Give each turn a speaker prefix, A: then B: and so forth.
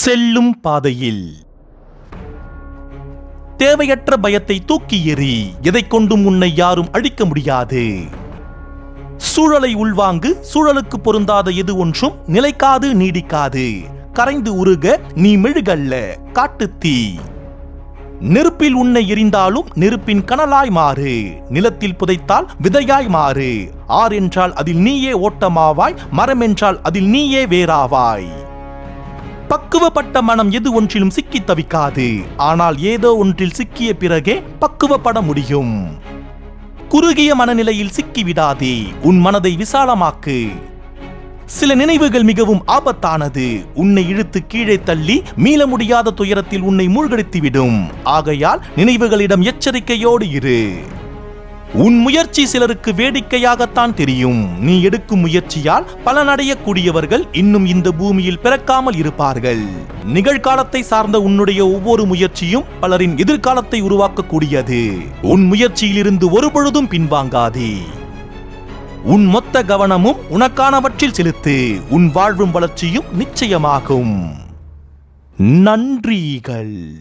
A: செல்லும் பாதையில். தேவையற்ற பயத்தை தூக்கி எறி எதை கொண்டும் உன்னை யாரும் அழிக்க முடியாது. சூழலை உள்வாங்கு சூழலுக்கு பொருந்தாத எது ஒன்றும் நிலைக்காது நீடிக்காது. கரைந்து உருக நீ மெழுகல்ல காட்டுத்தீ நெருப்பில் உன்னை எரிந்தாலும் நெருப்பின் கனலாய் மாறு. நிலத்தில் புதைத்தால் விதையாய் மாறு. ஆர் என்றால் அதில் நீயே ஓட்டமாவாய் மரம் என்றால் அதில் நீயே வேறாவாய். பக்குவப்பட்ட மனம் எது ஒன்றிலும் சிக்கித் தவிக்காது. ஆனால் ஏதோ ஒன்றில் சிக்கிய பிறகே பக்குவப்பட முடியும். குறுகிய மனநிலையில் சிக்கிவிடாதே உன் மனதை விசாலமாக்கு. சில நினைவுகள் மிகவும் ஆபத்தானது. உன்னை இழுத்து கீழே தள்ளி மீள முடியாத துயரத்தில் உன்னை மூழ்கடித்துவிடும். ஆகையால் நினைவுகளிடம் எச்சரிக்கையோடு இரு. உன் முயற்சி சிலருக்கு வேடிக்கையாகத்தான் தெரியும். நீ எடுக்கும் முயற்சியால் பலனடையக்கூடியவர்கள் இன்னும் இந்த பூமியில் பிறக்காமல் இருப்பார்கள். நிகழ்காலத்தை சார்ந்த உன்னுடைய ஒவ்வொரு முயற்சியும் பலரின் எதிர்காலத்தை உருவாக்கக்கூடியது. உன் முயற்சியிலிருந்து ஒருபொழுதும் பின்வாங்காதே. உன் மொத்த கவனமும் உனக்கானவற்றில் செலுத்து. உன் வாழ்வும் வளர்ச்சியும் நிச்சயமாகும். நன்றிகள்.